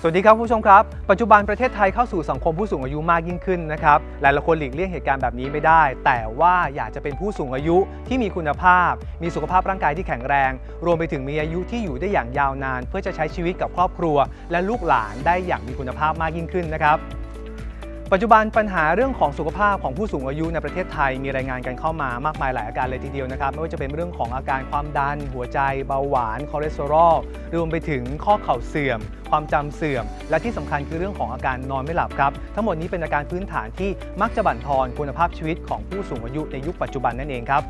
สวัสดีครับผู้ชมครับ ปัจจุบันประเทศไทยเข้าสู่สังคมผู้สูงอายุมากยิ่งขึ้นนะครับหลายๆคนหลีกเลี่ยงเหตุการณ์แบบนี้ไม่ได้ แต่ว่าอยากจะเป็นผู้สูงอายุที่มีคุณภาพ มีสุขภาพร่างกายที่แข็งแรง รวมไปถึงมีอายุที่อยู่ได้อย่างยาวนาน เพื่อจะใช้ชีวิตกับครอบครัว และลูกหลานได้อย่างมีคุณภาพมากยิ่งขึ้นนะครับ ปัจจุบันปัญหาเรื่องของสุขภาพของผู้สูงอายุในประเทศไทยมีรายงานกันเข้ามามากมายหลายอาการเลยทีเดียวนะครับ ไม่ว่าจะเป็นเรื่องของอาการความดัน หัวใจ เบาหวาน คอเลสเตอรอล รวมไปถึงข้อเข่าเสื่อม ความจำเสื่อม และที่สำคัญคือเรื่องของอาการนอนไม่หลับครับ ทั้งหมดนี้เป็นอาการพื้นฐานที่มักจะบั่นทอนคุณภาพชีวิตของผู้สูงอายุในยุคปัจจุบันนั่นเองครับ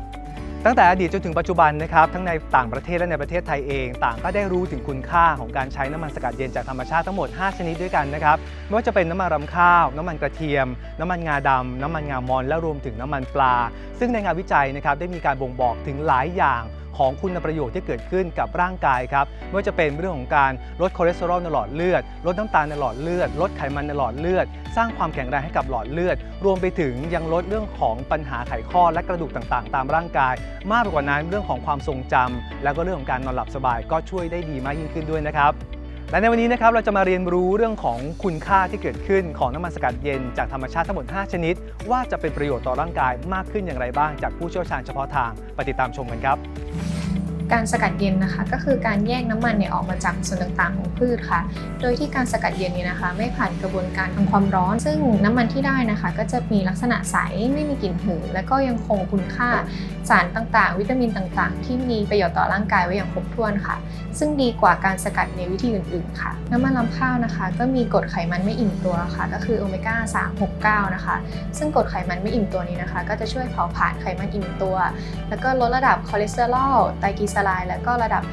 ตั้งแต่อดีตจนถึงปัจจุบันนะครับทั้งในต่างประเทศและในประเทศไทยเอง ต่างก็ได้รู้ถึงคุณค่าของการใช้น้ำมันสกัดเย็นจากธรรมชาติทั้งหมด 5 ชนิดด้วยกันนะครับไม่ว่าจะเป็นน้ำมันรำข้าว น้ำมันกระเทียม น้ำมันงาดำน้ำมันงามอนและรวมถึงน้ำมันปลา ซึ่งในงานวิจัยนะครับได้มีการบ่งบอกถึงหลายอย่าง ของคุณประโยชน์ที่เกิดขึ้นกับร่างกายครับไม่ว่าจะเป็นเรื่องของการลดคอเลสเตอรอลในหลอดเลือด ลดน้ำตาลในหลอดเลือด ลดไขมันในหลอดเลือด สร้างความแข็งแรงให้กับหลอดเลือด รวมไปถึงยังลดเรื่องของปัญหาไขข้อและกระดูกต่างๆ ตามร่างกาย มากไปกว่านั้นเรื่องของความทรงจำแล้วก็เรื่องของการนอนหลับสบายก็ช่วยได้ดีมากยิ่งขึ้นด้วยนะครับ และในวันนี้นะครับเราจะมาเรียนรู้เรื่องของคุณค่าที่เกิดขึ้นของน้ำมันสกัดเย็นจากธรรมชาติทั้งหมด 5 ชนิด ว่าจะเป็นประโยชน์ต่อร่างกายมากขึ้นอย่างไรบ้าง จากผู้เชี่ยวชาญเฉพาะทางไปติดตามชมกันครับ การสกัดเย็นนะคะ ก็คือการแยกน้ำมันเนี่ยออกมาจากส่วนต่างๆของพืชค่ะ โดยที่การสกัดเย็นนี้นะคะ ไม่ผ่านกระบวนการทำความร้อน ซึ่งน้ำมันที่ได้นะคะ ก็จะมีลักษณะใสไม่มีกลิ่นหืนและก็ยังคงคุณค่าสารต่างๆ วิตามินต่างๆ ที่มีประโยชน์ต่อร่างกายไว้อย่างครบถ้วนค่ะ ซึ่งดีกว่าการสกัดในวิธีอื่นๆค่ะ น้ำมันลำข้าวนะคะ ก็มีกรดไขมันไม่อิ่มตัวค่ะ ก็คือโอเมก้า369 นะคะ ซึ่งกรดไขมันไม่อิ่มตัวนี้นะคะ ก็จะช่วยเผาผลาญไขมันอิ่มตัว แล้วก็ลดระดับคอเลสเตอรอลไตรกลีเซอไรด์แล้วก็ระดับ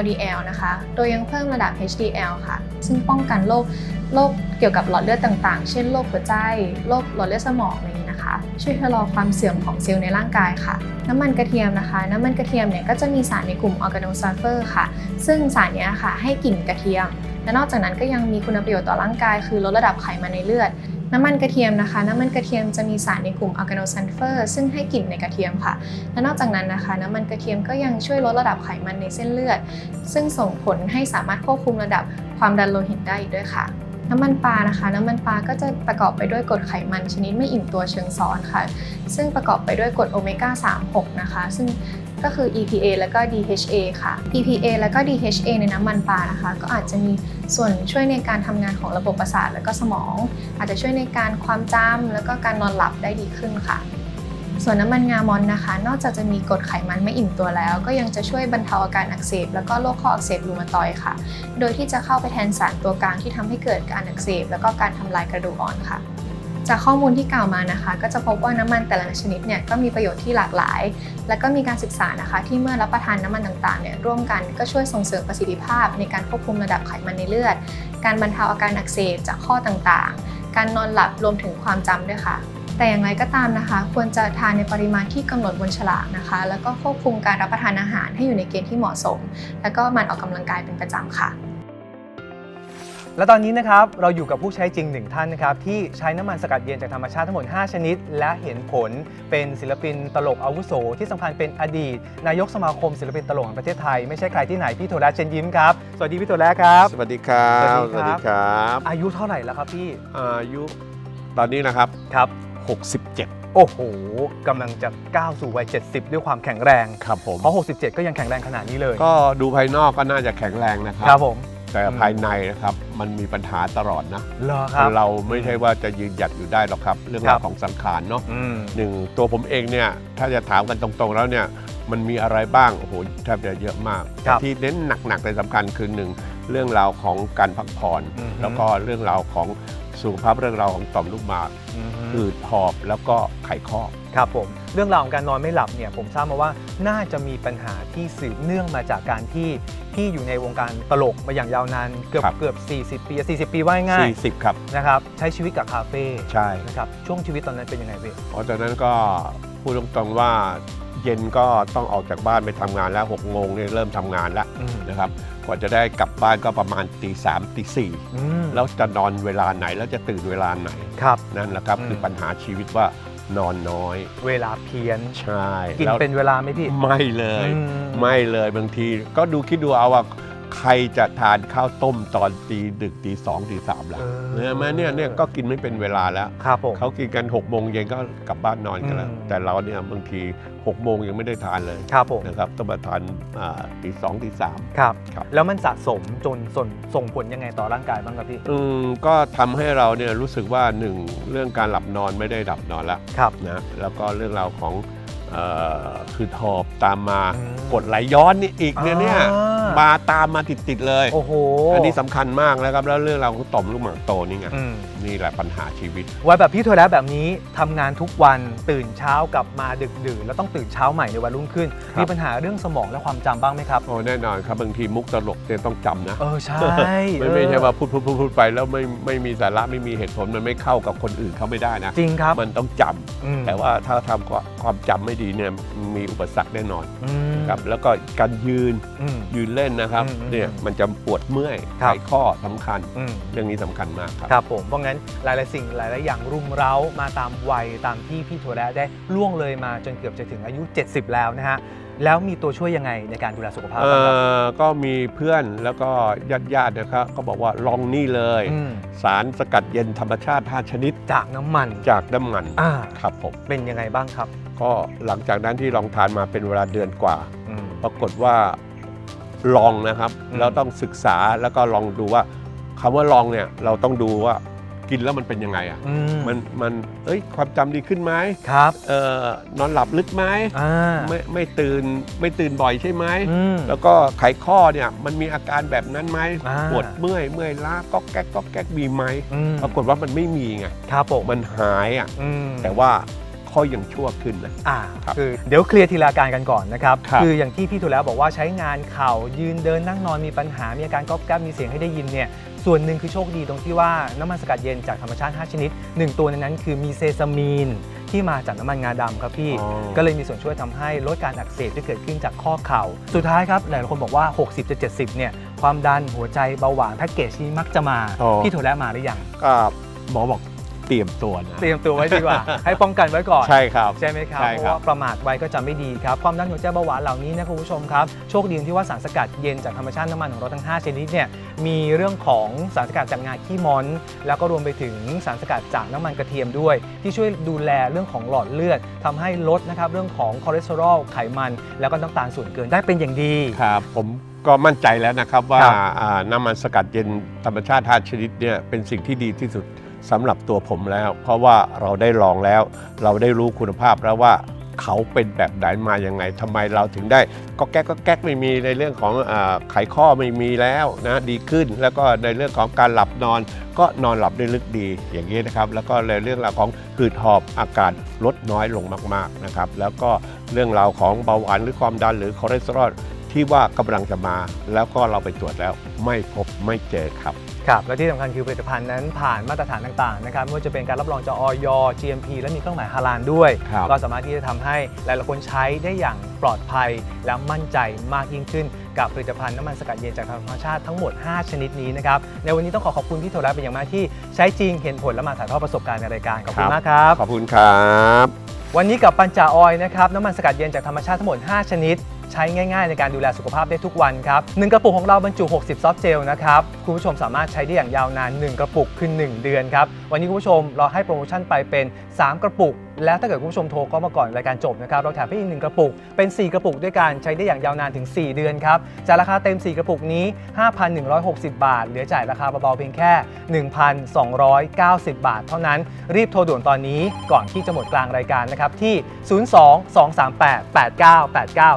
LDL นะคะ โดยยังเพิ่มระดับ HDL ค่ะ ซึ่งป้องกันโรคโรคเกี่ยวกับหลอดเลือดต่างๆ เช่นโรคหัวใจ โรคหลอดเลือดสมองอะไรอย่างนี้นะคะ ช่วยชะลอความเสื่อมของเซลล์ในร่างกายค่ะ น้ำมันกระเทียมนะคะ น้ำมันกระเทียมเนี่ยก็จะมีสารในกลุ่มออร์แกโนซัลเฟอร์ค่ะ ซึ่งสารนี้ค่ะให้กลิ่นกระเทียม และนอกจากนั้นก็ยังมีคุณประโยชน์ต่อร่างกาย คือลดระดับไขมันในเลือด น้ำมันกระเทียมนะคะ น้ำมันกระเทียมจะมีสารในกลุ่มออร์แกโนซัลเฟอร์ซึ่งให้กลิ่นในกระเทียมค่ะ และนอกจากนั้นนะคะ น้ำมันกระเทียมก็ยังช่วยลดระดับไขมันในเส้นเลือด ซึ่งส่งผลให้สามารถควบคุมระดับความดันโลหิตได้อีกด้วยค่ะน้ำมันปลานะคะ น้ำมันปลาก็จะประกอบไปด้วยกรดไขมันชนิดไม่อิ่มตัวเชิงซ้อนค่ะ ซึ่งประกอบไปด้วยกรดโอเมก้า 36 นะคะ ซึ่ง ก็คือ EPA แล้วก็ DHA ค่ะ EPA แล้วก็ DHA ในน้ำมันปลานะคะ ก็อาจจะมีส่วนช่วยในการทำงานของระบบประสาทและก็สมอง อาจจะช่วยในการความจำแล้วก็การนอนหลับได้ดีขึ้นค่ะส่วนน้ำมันงามอนนะคะ นอกจากจะมีกรดไขมันไม่อิ่มตัวแล้ว ก็ยังจะช่วยบรรเทาอาการอักเสบ แล้วก็โรคข้ออักเสบรูมาตอยค่ะ โดยที่จะเข้าไปแทนสารตัวกลางที่ทำให้เกิดการอักเสบ แล้วก็การทำลายกระดูกอ่อนค่ะ จากข้อมูลที่กล่าวมานะคะ ก็จะพบว่าน้ำมันแต่ละชนิดเนี่ยก็มีประโยชน์ที่หลากหลาย และก็มีการศึกษานะคะ ที่เมื่อรับประทานน้ำมันต่างๆเนี่ยร่วมกันก็ช่วยส่งเสริมประสิทธิภาพ ในการควบคุมระดับไขมันในเลือด การบรรเทาอาการอักเสบจากข้อต่างๆ การนอนหลับรวมถึงความจำด้วยค่ะแต่อย่างไรก็ตามนะคะ ควรจะทานในปริมาณที่กำหนดบนฉลากนะคะ แล้วก็ควบคุมการรับประทานอาหารให้อยู่ในเกณฑ์ที่เหมาะสม แล้วก็มันออกกำลังกายเป็นประจำค่ะ และตอนนี้นะครับเราอยู่กับผู้ใช้จริงหนึ่งท่านนะครับที่ใช้น้ำมันสกัดเย็นจากธรรมชาติทั้งหมด 5 ชนิด และเห็นผลเป็นศิลปินตลกอาวุโส ที่สำคัญเป็นอดีต นายกสมาคมศิลปินตลกแห่งประเทศไทย ไม่ใช่ใครที่ไหนพี่โทแระเชนยิ้มครับ สวัสดีพี่โทแระครับ สวัสดีครับ สวัสดีครับบอายุเท่าไหร่แล้วครับพี่อายุตอนนี้นะครับครับ 67โอ้โหกำลังจะก้าวสู่วัย 70 ด้วยความแข็งแรง ครับผม เพราะ 67 ก็ยังแข็งแรงขนาดนี้เลย ก็ดูภายนอกก็น่าจะแข็งแรงนะครับ ครับผม แต่อืมภายในนะครับมันมีปัญหาตลอดนะเหรอครับ เราไม่ใช่ว่าจะยืนหยัดอยู่ได้หรอกครับ เรื่องครัราวบของสังขารเนาะอืมหนึ่งตัวผมเองเนี่ยถ้าจะถามกันตรงๆแล้วเนี่ยมันมีอะไรบ้างโอ้โหแทบจะเยอะมากครับที่เน้นหนักๆในสำคัญคือหนึ่งเรื่องราวของการพักผ่อนอือฮึแล้วก็เรื่องราวของ สุขภาพเรื่องราวของต่อมลูกหมากอืมอืดหอบแล้วก็ไขข้อ ครับผมเรื่องราวของการนอนไม่หลับเนี่ยผมทราบมาว่าน่าจะมีปัญหาที่สืบเนื่องมาจากการที่พี่อยู่ในวงการตลกมาอย่างยาวนานเกือบครับ เกือบ40 ปี 40 ปีว่าง่าย40 ครับ ๆนะครับใช้ชีวิตกับคาเฟ่ใช่ นะครับช่วงชีวิตตอนนั้นเป็นยังไงพี่เพราะฉะนั้นก็พูดตรงๆว่า เย็นก็ต้องออกจากบ้านไปทำงานแล้ว6โมงเนี่ยเริ่มทำงานแล้วอืมนะครับกว่าจะได้กลับบ้านก็ประมาณตีสามตีสี่อืมแล้วจะนอนเวลาไหนแล้วจะตื่นเวลาไหนครับนั่นแหละครับอืมคือปัญหาชีวิตว่านอนน้อย เวลาเพี้ยนใช่กินแล้วเป็นเวลาไหมพี่ไม่เลยอืไม่เลยบางทีก็ดูคิดดูเอาว่า ขรจะทานข้าวต้มตอนตีดึกตีสองตีสามแล้วเออเนี่ยมาเนี่ยเนี่ยก็กินไม่เป็นเวลาแล้ว ครับผม เขากินกัน6กโมงเย็นก็กลับบ้านนอนกันแล้ว อืม แต่เราเนี่ยบางที6กโมงยังไม่ได้ทานเลยครับผมนะครับต้องมาทานอ่าตีสองตีสาม ครับ ครับ แล้วมันสะสมจนส่งส่งผลยังไงต่อร่างกายบ้างครับพี่ อืมก็ทำให้เราเนี่ยรู้สึกว่าหนึ่งเรื่องการหลับนอนไม่ได้หลับนอนแล้วครับ นะแล้วก็เรื่องราวของเอ่อคือหอบตามมาอืมกดไหลย้อนนี่อีกเนี่ยเนี่ยอ่า มมาตามมาติดๆเลยโอ้โหอันนี้สำคัญมากนะครับ แล้วเรื่องราวของต่อมลูกหมากโตนี่ไงอืม นี่แหละปัญหาชีวิต วัยแบบพี่โทแล้วแบบนี้ทำงานทุกวันตื่นเช้ากลับมาดึกดื่นแล้วต้องตื่นเช้าใหม่ในวันรุ่งขึ้น ครับ มีปัญหาเรื่องสมองและความจำบ้างไหมครับ โอ้แน่นอนครับบางทีมุกตลกเนี่ยต้องจำนะ เออใช่ไม่ไม่ใช่ว่าพูดพูดพูดพูดไปแล้วไม่ไม่มีสาระไม่มีเหตุผลมันไม่เข้ากับคนอื่นเขาไม่ได้นะ จริงครับมันต้องจำอืมแต่ว่าถ้าทำความ ความจำไม่ดีเนี่ยมีอุปสรรคแน่นอนอืม ครับแล้วก็การยืนอืม ยืนเล่นนะครับอืมอืมเนี่ยมันจะปวดเมื่อยครับไขข้อสำคัญ อืม เรื่องนี้สำคัญมากครับ ครับผม เพราะงั้นหลาย ๆ สิ่งหลาย ๆ อย่างรุมเร้ามาตามวัยตามที่พี่โทแล้วได้ล่วงเลยมาจนเกือบจะถึงอายุ 70 แล้วนะฮะ แล้วมีตัวช่วยยังไงในการดูแลสุขภาพเอ่บ้างครับ อก็มีเพื่อนแล้วก็ญาติญาติๆนะครับก็บอกว่าลองนี่เลย อืม สารสกัดเย็นธรรมชาติ 5 ชนิดจากน้ำมัน จากน้ำมันอ่า ครับผมเป็นยังไงบ้างครับก็หลังจากนั้นที่ลองทานมาเป็นเวลาเดือนกว่า อืม ปรากฏว่าลองนะครับ อืม เราต้องศึกษาแล้วก็ลองดูว่าคำว่าลองเนี่ยเราต้องดูว่า กินแล้วมันเป็นยังไงอะอืมมันมันเอ้ยความจำดีขึ้นไหมครับเอ่อนอนหลับลึกไหมอ่าไม่ไม่ตื่นไม่ตื่นบ่อยใช่ไหม อืม แล้วก็ไขข้อเนี่ยมันมีอาการแบบนั้นไหมอ่า ปวดเมื่อยเมื่อยล้าก็แก๊กก็แก๊กมีไหมอืมปรากฏว่ามันไม่มีไงครับผมมันหายอะอืมแต่ว่า ข้อยังชั่วขึ้นนะ อ่าครับคือเดี๋ยวเคลียร์ทีละอาการกันก่อนนะครับครับ ออย่างที่พี่ถูแล้วบอกว่าใช้งานเข่ายืนเดินนั่งนอนมีปัญหา มีอาการก๊อบแก๊บมีเสียงให้ได้ยินเนี่ยส่วนหนึ่งคือโชคดีตรงที่ว่าน้ำมันสกัดเย็นจากธรรมชาติ 5 ชนิด 1 ตัวในนั้นคือมีเซซามีน ที่มาจากน้ำมันงาดำครับพี่ อ๋อ ก็เลยมีส่วนช่วยทำให้ลดการอักเสบที่เกิดขึ้นจากข้อเข่า สุดท้ายครับหลายๆคนบอกว่า 60-70 เนี่ยความดันหัวใจเบาหวานแพ็กเกจนี้มักจะมา อ๋อ พี่ถูแล้วมาหรือยัง ก็หมอบอก เตรียมตัวนะ เตรียมตัวไว้ดีกว่า ให้ป้องกันไว้ก่อน ใช่ครับ ใช่ไหมครับ ใช่เพครับ ราะว่าประมาทไว้ก็จะไม่ดีครับ ความดันหัวใจเบาหวานเหล่านี้นะคุณผู้ชมครับ โชคดีที่ว่าสารสกัดเย็นจากธรรมชาติน้ำมันของเราทั้ง 5 ชนิดเนี่ย มีเรื่องของสารสกัดจากงาขี้ม้อน แล้วก็รวมไปถึงสารสกัดจากน้ำมันกระเทียมด้วย ที่ช่วยดูแลเรื่องของหลอดเลือดทำให้ลดนะครับเรื่องของคอเลสเตอรอลไขมัน แล้วก็น้ำตาลส่วนเกินได้เป็นอย่างดี ครับผมก็มั่นใจแล้วนะครับว่าครับ อ่าน้ำมันสกัดเย็นธรรมชาติ5ชนิดเนี่ยเป็นสิ่งที่ดีที่สุด สำหรับตัวผมแล้ว เพราะว่าเราได้ลองแล้ว เราได้รู้คุณภาพแล้วว่าเขาเป็นแบบไหนมายังไงทำไมเราถึงได้ ก็แก๊กก็แก๊กไม่มีในเรื่องของอไขข้อไม่มีแล้วนะดีขึ้น แล้วก็ในเรื่องของการหลับนอน ก็นอนหลับได้ลึกดีอย่างนี้นะครับ แล้วก็ในเรื่องราวของหืดหอบอาการลดน้อยลงมากๆนะครับ แล้วก็เรื่องราวของเบาหวานหรือความดันหรือคอเลสเตอรอลที่ว่ากำลังจะมา แล้วก็เราไปตรวจแล้วไม่พบไม่เจอครับ ครับและที่สำคัญคือผลิตภัณฑ์นั้นผ่านมาตรฐานต่างๆนะครับไม่ว่าจะเป็นการรับรองจากออย GMP และมีเครื่องหมายฮาลาลด้วยครับก็สามารถที่จะทำให้หลายๆคนใช้ได้อย่างปลอดภัยและมั่นใจมากยิ่งขึ้น กับผลิตภัณฑ์น้ำมันสกัดเย็นจากธรรมชาติทั้งหมด 5 ชนิดนี้นะครับในวันนี้ต้องขอขอบคุณพี่โทรและเป็นอย่างมากที่ใช้จริงเห็นผลและมาถ่ายทอดประสบการณ์ในรายการขอบคุณมากครับขอบคุณครับ วันนี้กับปัญจาออยนะครับน้ำมันสกัดเย็นจากธรรมชาติทั้งหมด 5 ชนิด ใช้ง่ายๆ ในการดูแลสุขภาพได้ทุกวันครับหนึ่งกระปุกของเราบรรจุ 60 ซอฟต์เจลนะครับ คุณผู้ชมสามารถใช้ได้อย่างยาวนาน 1 กระปุกคือ1 เดือนครับ วันนี้คุณผู้ชมเราให้โปรโมชั่นไปเป็น 3 กระปุกแล้วถ้าเกิดคุณผู้ชมโทรก็มาก่อนรายการจบนะครับเราแถมให้อีกหนึ่งกระปุกเป็น 4 กระปุกด้วยกันใช้ได้อย่างยาวนานถึง 4 เดือนครับจากราคาเต็ม 4 กระปุกนี้ 5,160 บาท เหลือจ่ายราคาเบาๆเพียงแค่ 1,290 บาท เท่านั้นรีบโทรด่วนตอนนี้ก่อนที่จะหมดกลางรายการนะครับที่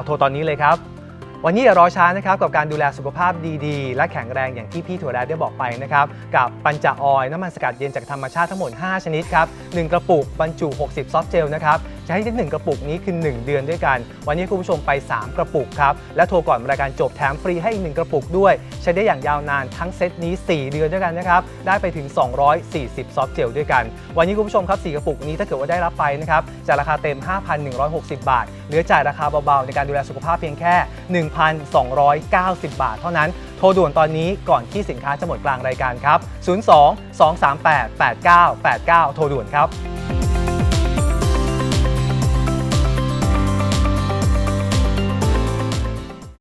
02-238-8989 โทรตอนนี้เลยครับ วันนี้อย่ารอช้านะครับกับการดูแลสุขภาพดี ๆ และแข็งแรงอย่างที่พี่ถั่วแดได้บอกไปนะครับกับปัญจออยน้ำมันสกัดเย็นจากธรรมชาติทั้งหมด 5 ชนิดครับ1กระปุกบรรจุ 60 ซอฟต์เจลนะครับ ให้ได้1กระปุกนี้คือ 1 เดือนด้วยกัน วันนี้คุณผู้ชมไป 3 กระปุกครับ และโทรก่อนรายการจบแถมฟรีให้อีก 1 กระปุกด้วย ใช้ได้อย่างยาวนานทั้งเซตนี้ 4 เดือนด้วยกันนะครับ ได้ไปถึง 240 ซอฟต์เจลด้วยกัน วันนี้คุณผู้ชมครับ 4 กระปุกนี้ถ้าเกิดว่าได้รับไปนะครับจากราคาเต็ม 5,160 บาท เหลือจ่ายราคาเบาๆ ในการดูแลสุขภาพเพียงแค่ 1,290 บาท เท่านั้น โทรด่วนตอนนี้ก่อนที่สินค้าจะหมดกลางรายการครับ 02 238 8989 โทรด่วนครับ